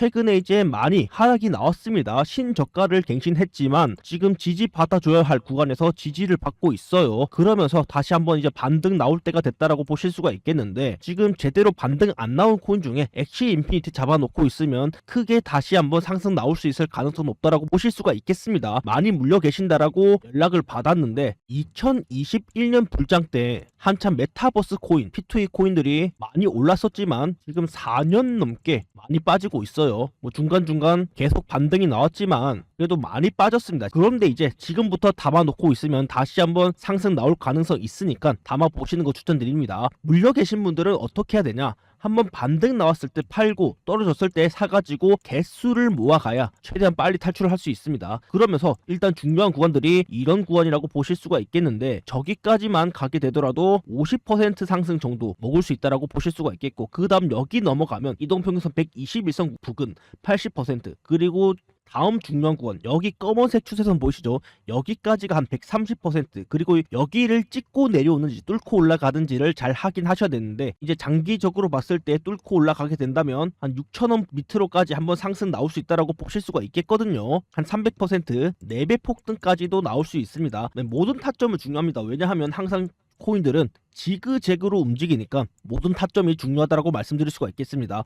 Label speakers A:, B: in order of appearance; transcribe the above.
A: 최근에 이제 많이 하락이 나왔습니다. 신저가를 갱신했지만 지금 지지 받아줘야 할 구간에서 지지를 받고 있어요. 그러면서 다시 한번 이제 반등 나올 때가 됐다라고 보실 수가 있겠는데 지금 제대로 반등 안 나온 코인 중에 엑시 인피니티 잡아놓고 있으면 크게 다시 한번 상승 나올 수 있을 가능성 높다라고 보실 수가 있겠습니다. 많이 물려 계신다라고 연락을 받았는데 2021년 불장 때 한참 메타버스 코인, P2E 코인들이 많이 올랐었지만 지금 4년 넘게 많이 빠지고 있어요. 뭐 중간중간 계속 반등이 나왔지만 그래도 많이 빠졌습니다. 그런데 이제 지금부터 담아놓고 있으면 다시 한번 상승 나올 가능성 있으니까 담아 보시는 거 추천드립니다. 물려 계신 분들은 어떻게 해야 되냐? 한번 반등 나왔을 때 팔고 떨어졌을 때 사가지고 개수를 모아가야 최대한 빨리 탈출을 할 수 있습니다. 그러면서 일단 중요한 구간들이 이런 구간이라고 보실 수가 있겠는데 저기까지만 가게 되더라도 50% 상승 정도 먹을 수 있다라고 보실 수가 있겠고 그 다음 여기 넘어가면 이동평균선 121선 부근 80% 그리고 다음 중요한 구간 여기 검은색 추세선 보이시죠? 여기까지가 한 130% 그리고 여기를 찍고 내려오는지 뚫고 올라가든지를 잘 확인하셔야 되는데 이제 장기적으로 봤을 때 뚫고 올라가게 된다면 한 6천원 밑으로까지 한번 상승 나올 수 있다라고 보실 수가 있겠거든요. 한 300% 4배 폭등까지도 나올 수 있습니다. 네, 모든 타점은 중요합니다. 왜냐하면 항상 코인들은 지그재그로 움직이니까 모든 타점이 중요하다라고 말씀드릴 수가 있겠습니다.